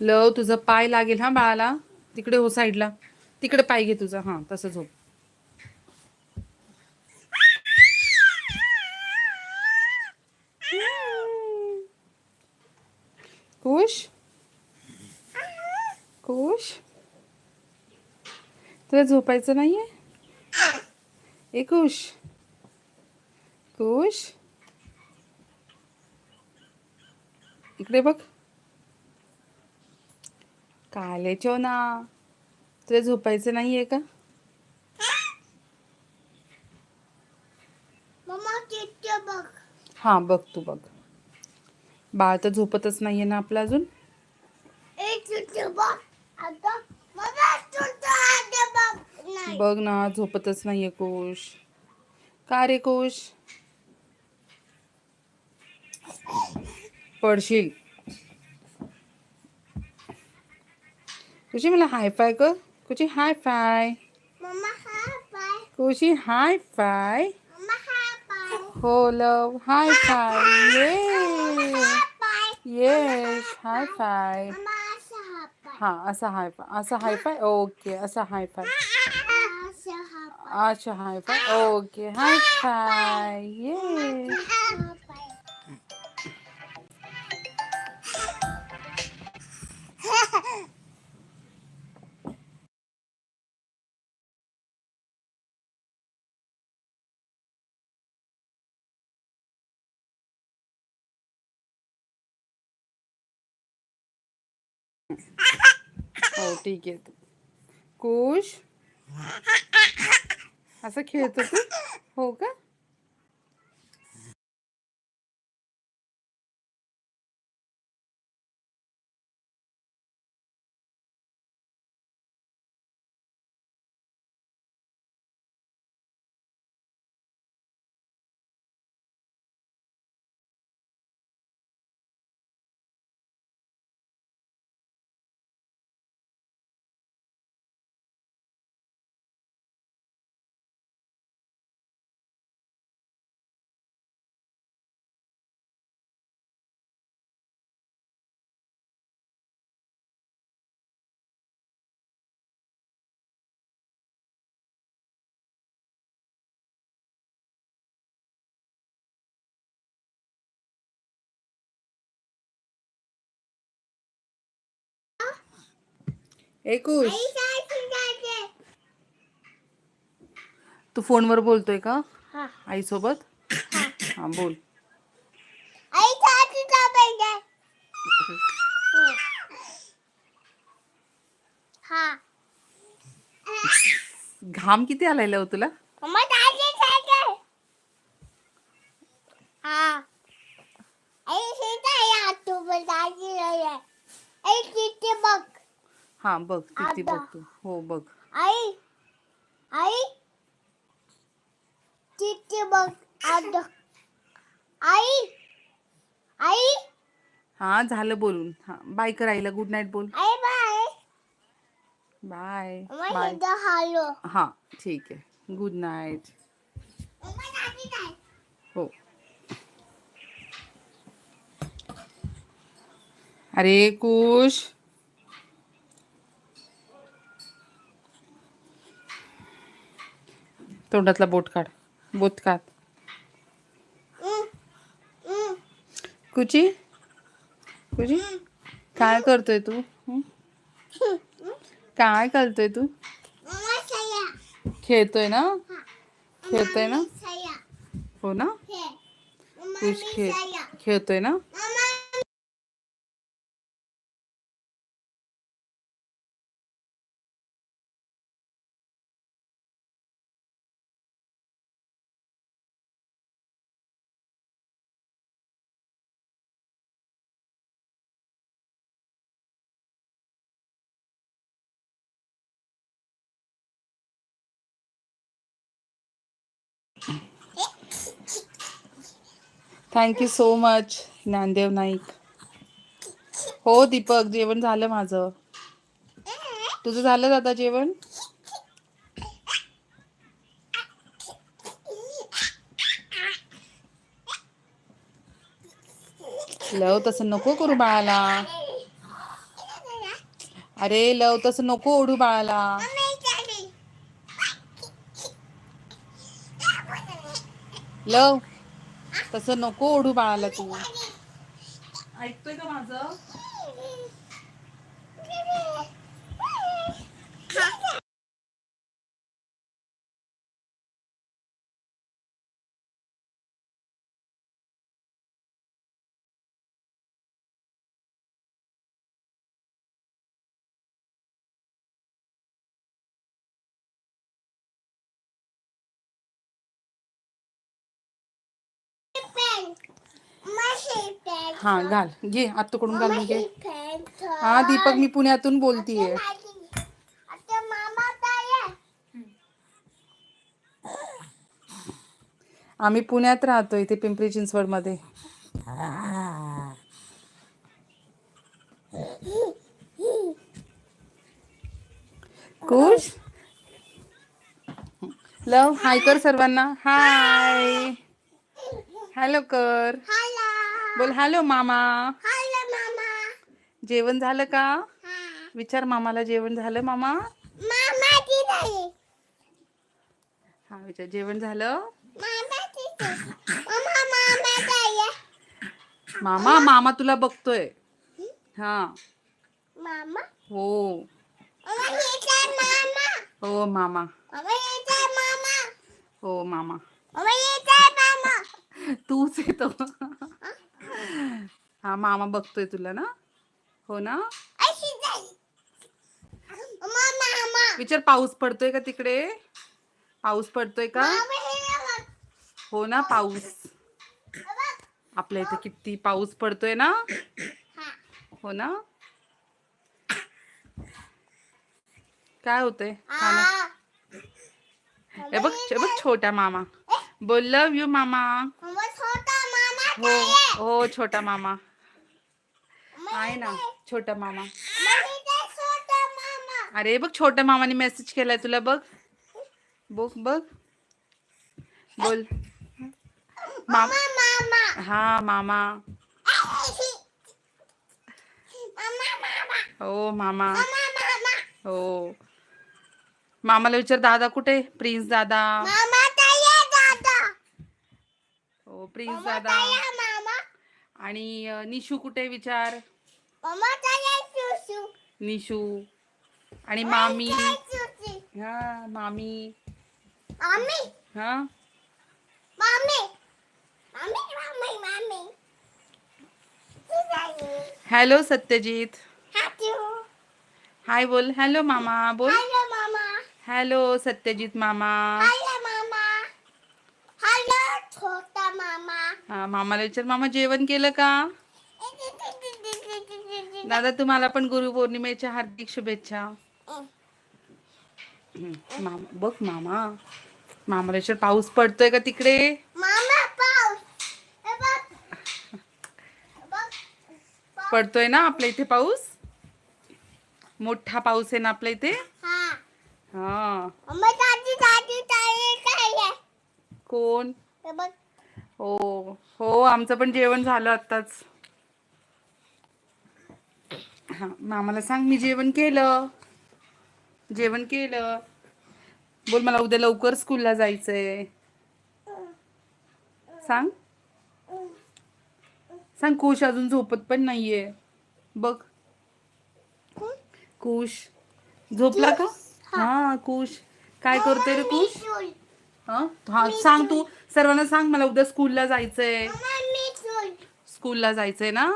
लव तुझं पाय लागेल हा बाळाला. तिकडे हो साईडला. तिकडे पाय घे तुझा. हा तसं झोप हो. खुश खुश तुला झोपायचं नाहीये? ए खुश खुश इकडे बघ. कालेचो ना. तुला झोपायचं नाहीये का? मम्मा चिट्टे बघ. हा बघ तू बघ. बाळ तर झोपतच नाहीये ना आपलं अजून? एक चिट्टे बघ. आता मम्मा चिट्टे आता बघ. नाही. बघ ना झोपतच नाहीये कोश. का रे कोश? पडशील. कुशी मला हाय फाय कर कुशी हाय फाय मम्मा हा पाय कुशी हाय फाय मम्मा हा पाय हो लव हाय फाय ये हा पाय येस हाय फाय मम्मा असा हा पाय हा असा हाय फाय असा हाय फाय ओके असा हाय फाय असा हा पाय अच्छा high five okay high five ये हो ठीक आहे. कुश? असं खेळतो तू? हो का? ए कुश तू फोनवर बोलतोय का? हा. आईसोबत? हा. बोल. आई हा. घाम किती आलाय तुला मम्मा चाची चाची हा आई सीता या तू पण चाची आहे आई किती बघ हा बघ किती आता. बघ तू हो बघ. आई आई. किती बघ आता आई आई. हा झालं बोलून. हा बाय कर आईला. गुड नाईट बोल. आई बाय बाय बाय हालो. हा ठीक आहे. गुड नाईट हो. अरे कुश. तोंडातला बोट काढ. बोट काढ. कुची? कुची? काय करतोय तू? काय करतोय तू? खेळतोय ना? खेळतोय ना? हो ना? कुश खेळ खेळतोय ना? Thank you so much Dnyandev Naik. हो दीपक जेवण झालं माझं. तुझं झालं दादा जेवण? लव तसं नको करू बाळाला. अरे लव तसं नको ओढू बाळाला. लव. तसं नको ओढू बाळाला तू. ऐकतोय का माझं? हा घाल. घे आत्तूकडून घालून घे. हा दीपक मी पुण्यातून बोलतीये. आम्ही पुण्यात राहतो इथे पिंपरी चिंचवडमध्ये कुश? लव हाय कर सर्वांना. हाय. हॅलो कर. हॅलो बोल हॅलो मामा. हॅलो मामा. जेवण झालं का? विचार मामाला जेवण झालं मामा? हा विचार जेवण झालं? मामा मामा तुला बघतोय. हा. मामा? हो. मामा? हे मामा. हो मामा मामा हे काय मामा हो मामा मामा हे काय मामा तूच येतो. हा मामा बघतोय तुला ना? हो ना? विचार पाऊस पडतोय का तिकडे? पाऊस पडतोय का? हे ना पाऊस. आपल्या इथे किती पाऊस पडतोय ना? हा. हो ना? काय होतंय? बघ बघ छोटा मामा. बोल लव यू मामा. हो? हो छोटा मामा. आहे ना छोटा मामा. अरे बघ छोट्या मामाने मेसेज केलाय तुला बघ. बघ बघ. बोल. माम हा मामा. हो मामा. हो. मामाला विचार दादा कुठे प्रिन्स दादा मामा काय आहे दादा हो प्रिन्स दादा. आणि निशू कुठे विचार? निशू. आणि मामी. हा मामी. मामी. हा? मामी. मामी मामी मामी. हॅलो सत्यजित. हॅलो हाय बोल. हॅलो मामा. बोल. हॅलो मामा. हॅलो सत्यजित मामा हॅलो छोटा मामा हा मामाला विचार मामा जेवण केलं का? दादा तुम्हाला पण गुरुपौर्णिमेच्या हार्दिक शुभेच्छा. मामा बघ मामा. मामाला विचार पाऊस पडतोय का तिकडे? पडतोय ना आपल्या इथे पाऊस? मोठा पाऊस आहे ना आपल्या इथे? हा. हा. कोण? हे हो आमचं पण जेवण झालं आत्ताच. हा मामाला सांग मी जेवण केलं. जेवण केलं. बोल मला उद्या लवकर स्कूलला जायचंय. सांग. सांग खुश अजून झोपत पण नाहीये. बघ. कोण? खुश झोपला का? हा. खुश काय करतोय रे चूल हा? हा सांग तू. सर्वांना सांग मला उद्या स्कूलला जायचंय. स्कूलला जायचंय ना?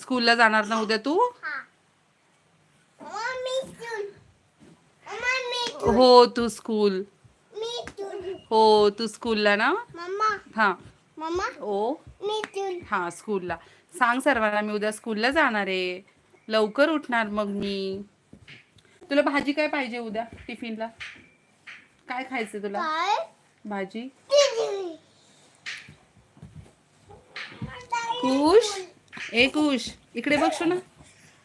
स्कूलला जाणार ना उद्या तू? हा. हो तू स्कूल. हो तू स्कूलला ना? हा. ओ. हा स्कूलला. सांग सर्वांना मी उद्या स्कूलला जाणार आहे. लवकर उठणार मग मी. तुला भाजी काय पाहिजे उद्या टिफिनला? काय खायचं तुला? काय? भाजी. कुश? ए कुश इकडे बघ ना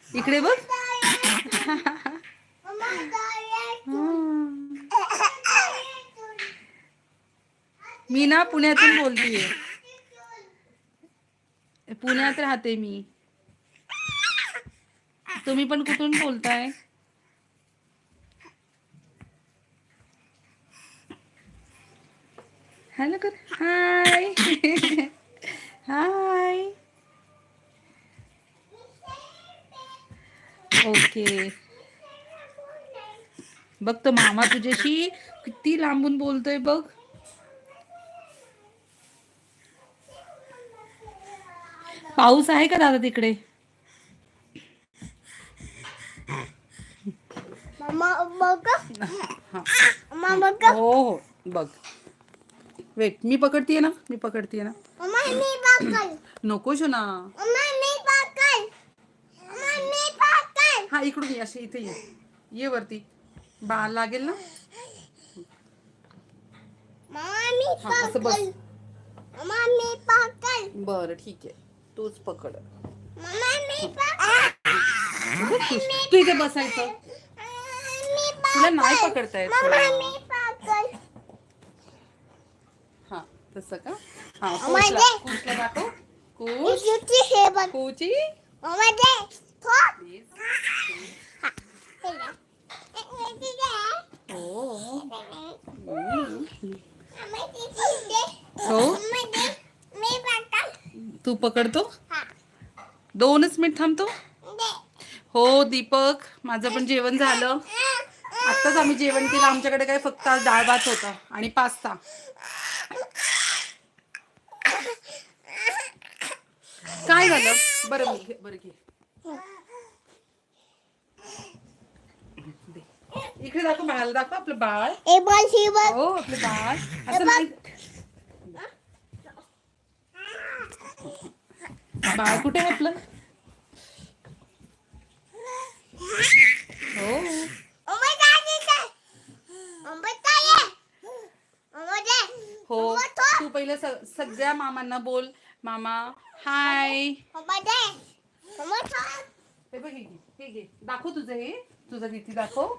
इकडे बघ. मी ना पुण्यातून बोलतीये. पुण्यात राहते मी. तुम्ही पण कुठून बोलताय? हॅलो कर हाय. हाय. ओके. बघ तर मामा तुझ्याशी किती लांबून बोलतोय बघ. पाऊस आहे का दादा तिकडे? हो हो. बघ. वेट मी पकडतीये ना? मी पकडतीये ना? मम्मा मी पकड. नको ना मम्मा मी पकड. मम्मा मी पकड. हा इकडून ये असे इथे ये. ये वरती. बाळ लागेल ना? मम्मा मी हा, असं बस. पकड मम्मा मी पकड. बरं ठीक आहे. तूच पकड. मम्मा मी पकड. तू इथे बसायचं. मी तुला नाही पकडता येत मम्मा तुला. मी पकड हा तसं का? हा दाखव हे बघ. कुची हो. हो. तू पकडतो? दोनच मिनिट थांबतो? हो दीपक. माझं पण जेवण झालं. आत्ताच आम्ही जेवण केलं. आमच्याकडे काय फक्त डाळ भात होता आणि पास्ता. काय झालं? बरं मी बरं घे. दे. इकडे दाखव बाळाला दाखव आपलं बाळ. ए बॉल ही हो आपलं बाळ. असं नाही बाळ कुठे आहे आपलं? हो. दे. हो. तू पहिले स- सगळ्या मामांना बोल. मामा हाय हे बघ हे घे हे घे. दाखव तुझं हे. तुझं तिथी दाखव.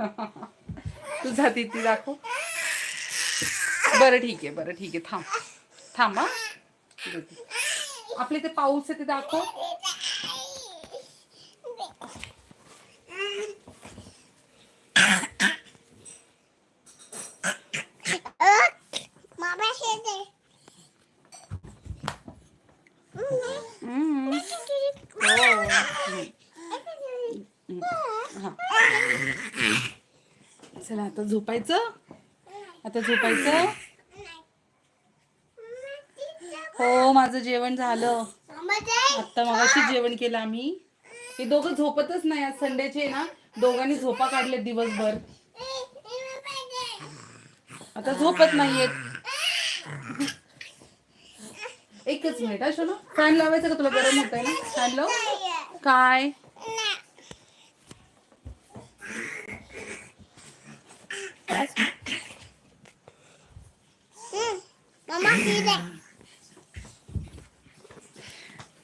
तुझा तिथी दाखव. बरं ठीक आहे बरं ठीक आहे. थांब. थांब हा. आपले ते पाऊस आहे ते दाखव मामा हे दे हम्म. हा. चला आता झोपायचं? आता झोपायचं? हो माझं जेवण झालं. आता मगाशी जेवण केलं आम्ही. हे दोघं झोपतच नाही. आज संडेचे ना. दोघांनी झोपा काढले दिवसभर. आता झोपत नाहीयेत एकच मिनिट हा शोना. फॅन लावायचं का तुला? गरम होत आहे ना. फॅन लाव. काय मामा ही दे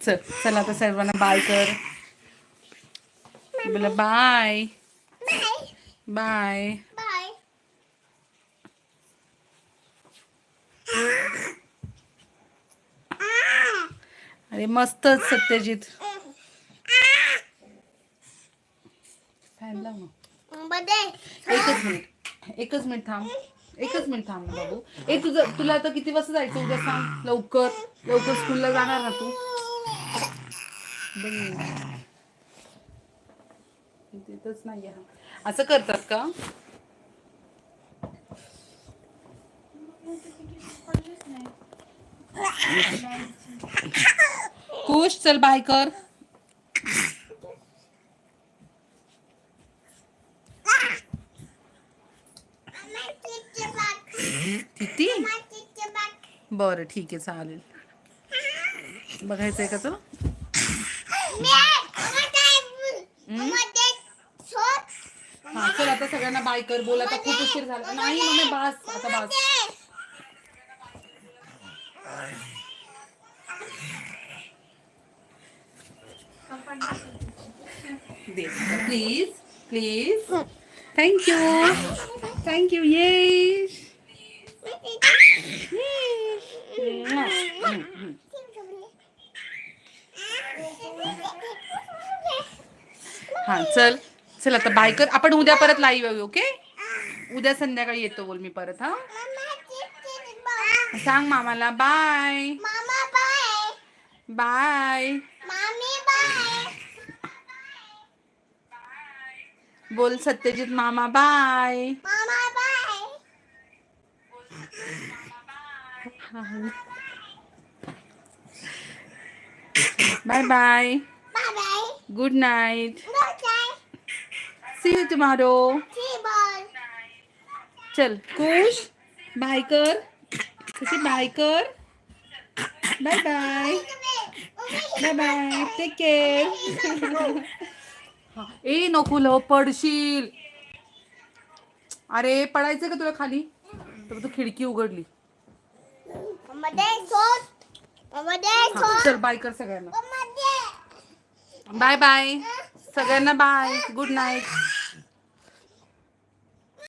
चल चला आता सर्वांना बाय कर. बोला बाय. बाय. बाय. बाय अरे मस्तच सत्यजित. फॅन लाव. ना ओमे दे एकच मिनिट. एकच मिनिट थांब. एकच मिनिट थांब ना बाबू. ए तुझं तुला आता किती वाजता जायचं उद्या सांग. लवकर. लवकर स्कूलला जाणार ना तू? बघ नाही आहे. असं करतात का? खुश चल बाय कर. किती बरं ठीक आहे चालेल. बघायचंय का तो? हा चल आता सगळ्यांना बाय कर बोल आता खूप उशीर झाला. नाही मम्मी बास आता बास. दे please please thank you thank you yes हा चल. चल आता बाय कर. आपण उद्या परत लाईव्ह येऊ ओके उद्या संध्याकाळी येतो बोल मी परत हा. सांग मामाला बाय बाय बोल सत्यजित मामा बाय मामा bye bye good night see you tomorrow चल. खुश बाय कर. कशी बाय कर? Bye bye bye bye take care ए नको लव पडशील. अरे पडायचं का तुला खाली? तर तू खिडकी उघडली. हा, चल बाय कर सगळ्यांना. बाय बाय सगळ्यांना बाय गुड नाईट